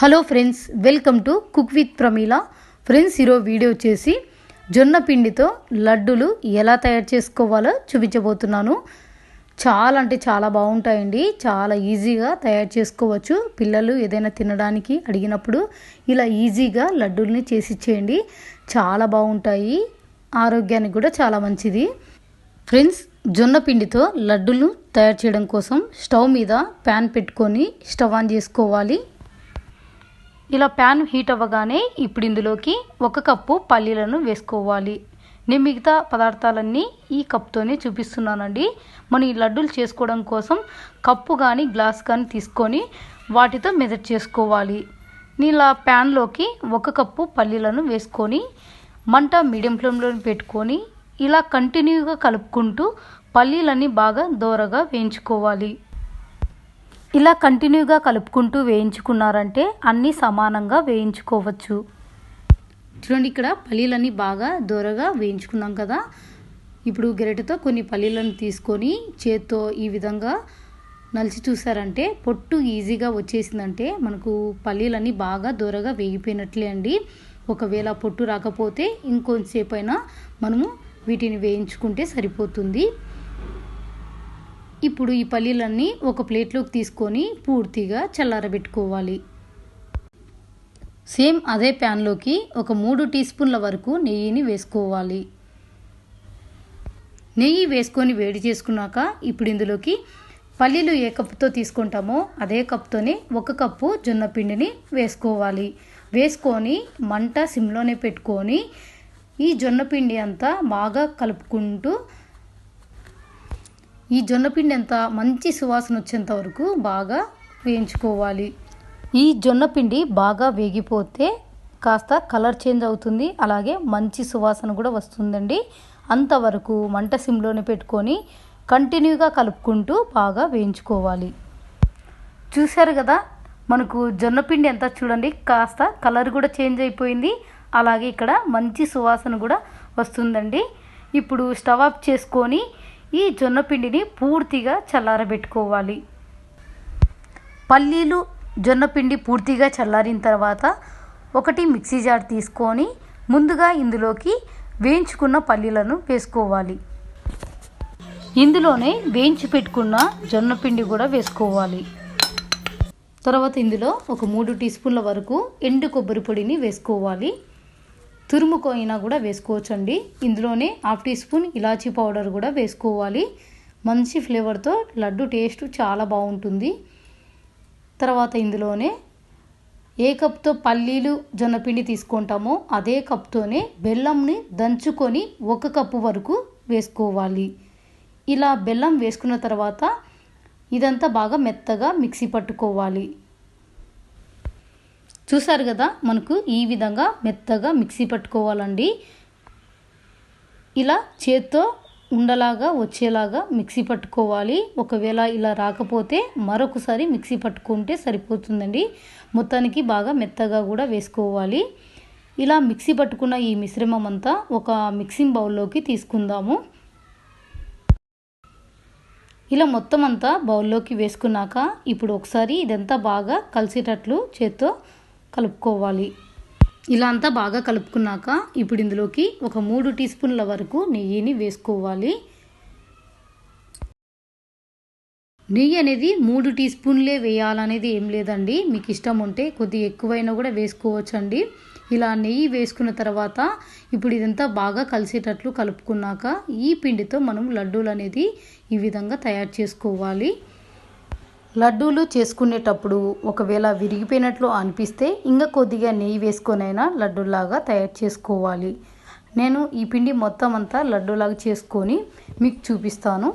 Hello friends welcome to cook with Pramila. Friends ఈరోజు video వచ్చేసి జొన్న పిండితో లడ్డూలు ఎలా తయారు చేసుకోవాలో చూపించబోతున్నాను. చాలా అంటే చాలా బాగుంటాయండి. చాలా ఈజీగా తయారు చేసుకోవచ్చు. పిల్లలు ఏదైనా తినడానికి అడిగినప్పుడు ఇలా ఈజీగా లడ్డూల్ని చేసి ఇచ్చేయండి. చాలా బాగుంటాయి. ఆరోగ్యానికి కూడా చాలా మంచిది. ఫ్రెండ్స్ జొన్న పిండితో లడ్డూలు తయారు చేయడం కోసం స్టవ్ మీద ప్యాన్ పెట్టుకొని స్టవ్ ఆన్ చేసుకోవాలి. ఇలా ప్యాన్ హీట్ అవ్వగానే ఇప్పుడు ఇందులోకి ఒక కప్పు పల్లీలను వేసుకోవాలి. నేను మిగతా పదార్థాలన్నీ ఈ కప్తోనే చూపిస్తున్నానండి. మనం ఈ లడ్డూలు చేసుకోవడం కోసం కప్పు కానీ గ్లాస్ కానీ తీసుకొని వాటితో మెజర్ చేసుకోవాలి. నేను ఇలా ప్యాన్లోకి ఒక కప్పు పల్లీలను వేసుకొని మంట మీడియం ఫ్లేమ్లో పెట్టుకొని ఇలా కంటిన్యూగా కలుపుకుంటూ పల్లీలన్నీ బాగా దోరగా వేయించుకోవాలి. ఇలా కంటిన్యూగా కలుపుకుంటూ వేయించుకున్నారంటే అన్నీ సమానంగా వేయించుకోవచ్చు. చూడండి ఇక్కడ పల్లీలన్నీ బాగా దూరగా వేయించుకున్నాం కదా. ఇప్పుడు గరిటెతో కొన్ని పల్లీలను తీసుకొని చేత్తో ఈ విధంగా నలిచి చూసారంటే పొట్టు ఈజీగా వచ్చేసిందంటే మనకు పల్లీలన్నీ బాగా దూరగా వేగిపోయినట్లే అండి. ఒకవేళ పొట్టు రాకపోతే ఇంకొంతసేపు అయినా మనము వీటిని వేయించుకుంటే సరిపోతుంది. ఇప్పుడు ఈ పల్లీలన్నీ ఒక ప్లేట్లోకి తీసుకొని పూర్తిగా చల్లారబెట్టుకోవాలి. సేమ్ అదే ప్యాన్లోకి ఒక మూడు టీ స్పూన్ల వరకు నెయ్యిని వేసుకోవాలి. నెయ్యి వేసుకొని వేడి చేసుకున్నాక ఇప్పుడు ఇందులోకి పల్లీలు ఏ కప్పుతో తీసుకుంటామో అదే కప్తోనే ఒక కప్పు జొన్న పిండిని వేసుకోవాలి. వేసుకొని మంట సిమ్లోనే పెట్టుకొని ఈ జొన్న పిండి అంతా బాగా కలుపుకుంటూ ఈ జొన్నపిండి అంతా మంచి సువాసన వచ్చేంత వరకు బాగా వేయించుకోవాలి. ఈ జొన్నపిండి బాగా వేగిపోతే కాస్త కలర్ చేంజ్ అవుతుంది అలాగే మంచి సువాసన కూడా వస్తుందండి. అంతవరకు మంట సిమ్లోనే పెట్టుకొని కంటిన్యూగా కలుపుకుంటూ బాగా వేయించుకోవాలి. చూశారు కదా మనకు జొన్నపిండి ఎంత చూడండి కాస్త కలర్ కూడా చేంజ్ అయిపోయింది అలాగే ఇక్కడ మంచి సువాసన కూడా వస్తుందండి. ఇప్పుడు స్టవ్ ఆఫ్ చేసుకొని ఈ జొన్న పిండిని పూర్తిగా చల్లారబెట్టుకోవాలి. పల్లీలు జొన్నపిండి పూర్తిగా చల్లారిన తర్వాత ఒకటి మిక్సీ జార్ తీసుకొని ముందుగా ఇందులోకి వేయించుకున్న పల్లీలను వేసుకోవాలి. ఇందులోనే వేయించి పెట్టుకున్న జొన్నపిండి కూడా వేసుకోవాలి. తర్వాత ఇందులో ఒక మూడు టీ స్పూన్ల వరకు ఎండు కొబ్బరి పొడిని వేసుకోవాలి. తురుముకోయినా కూడా వేసుకోవచ్చండి. ఇందులోనే హాఫ్ టీ స్పూన్ ఇలాచీ పౌడర్ కూడా వేసుకోవాలి. మంచి ఫ్లేవర్తో లడ్డు టేస్ట్ చాలా బాగుంటుంది. తర్వాత ఇందులోనే ఏ కప్తో పల్లీలు జొన్నపిండి తీసుకుంటామో అదే కప్తోనే బెల్లంని దంచుకొని ఒక కప్పు వరకు వేసుకోవాలి. ఇలా బెల్లం వేసుకున్న తర్వాత ఇదంతా బాగా మెత్తగా మిక్సీ పట్టుకోవాలి. చూసారు కదా మనకు ఈ విధంగా మెత్తగా మిక్సీ పట్టుకోవాలండి. ఇలా చేత్తో ఉండలాగా వచ్చేలాగా మిక్సీ పట్టుకోవాలి. ఒకవేళ ఇలా రాకపోతే మరొకసారి మిక్సీ పట్టుకుంటే సరిపోతుందండి. మొత్తానికి బాగా మెత్తగా కూడా వేసుకోవాలి. ఇలా మిక్సీ పట్టుకున్న ఈ మిశ్రమం అంతా ఒక మిక్సింగ్ బౌల్లోకి తీసుకుందాము. ఇలా మొత్తం అంతా బౌల్లోకి వేసుకున్నాక ఇప్పుడు ఒకసారి ఇదంతా బాగా కలిసేటట్లు చేత్తో కలుపుకోవాలి. ఇలా అంతా బాగా కలుపుకున్నాక ఇప్పుడు ఇందులోకి ఒక మూడు టీ స్పూన్ల వరకు నెయ్యిని వేసుకోవాలి. నెయ్యి అనేది మూడు టీ స్పూన్లే వేయాలనేది ఏం లేదండి. మీకు ఇష్టం ఉంటే కొద్ది ఎక్కువైనా కూడా వేసుకోవచ్చండి. ఇలా నెయ్యి వేసుకున్న తర్వాత ఇప్పుడు ఇదంతా బాగా కలిసేటట్లు కలుపుకున్నాక ఈ పిండితో మనం లడ్డూలు అనేది ఈ విధంగా తయారు చేసుకోవాలి. లడ్డూలు చేసుకునేటప్పుడు ఒకవేళ విరిగిపోయినట్లు అనిపిస్తే ఇంకా కొద్దిగా నెయ్యి వేసుకొనైనా లడ్డూలాగా తయారు చేసుకోవాలి. నేను ఈ పిండి మొత్తం అంతా లడ్డూలాగా చేసుకొని మీకు చూపిస్తాను.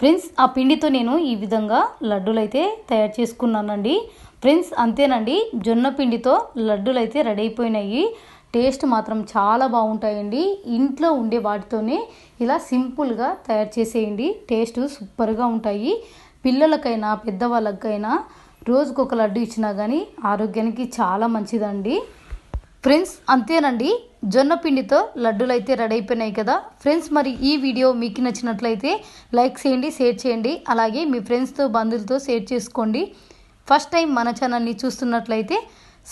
ఫ్రెండ్స్ ఆ పిండితో నేను ఈ విధంగా లడ్డూలు అయితే తయారు చేసుకున్నానండి. ఫ్రెండ్స్ అంతేనండి. జొన్న పిండితో లడ్డూలు అయితే రెడీ అయిపోయినాయి. టేస్ట్ మాత్రం చాలా బాగుంటాయండి. ఇంట్లో ఉండే వాటితోనే ఇలా సింపుల్గా తయారు చేసేయండి. టేస్ట్ సూపర్గా ఉంటాయి. పిల్లలకైనా పెద్దవాళ్ళకైనా రోజుకొక లడ్డు ఇచ్చినా కానీ ఆరోగ్యానికి చాలా మంచిదండి. ఫ్రెండ్స్ అంతేనండి. జొన్న పిండితో లడ్డూలు అయితే రెడీ అయిపోయినాయి కదా. ఫ్రెండ్స్ మరి ఈ వీడియో మీకు నచ్చినట్లయితే లైక్ చేయండి షేర్ చేయండి. అలాగే మీ ఫ్రెండ్స్తో బంధువులతో షేర్ చేసుకోండి. ఫస్ట్ టైం మన ఛానల్ని చూస్తున్నట్లయితే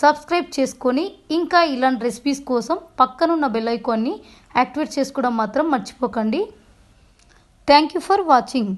సబ్స్క్రైబ్ చేసుకొని ఇంకా ఇలాంటి రెసిపీస్ కోసం పక్కనున్న బెల్ ఐకాన్ని యాక్టివేట్ చేసుకోవడం మాత్రం మర్చిపోకండి. Thank you for watching.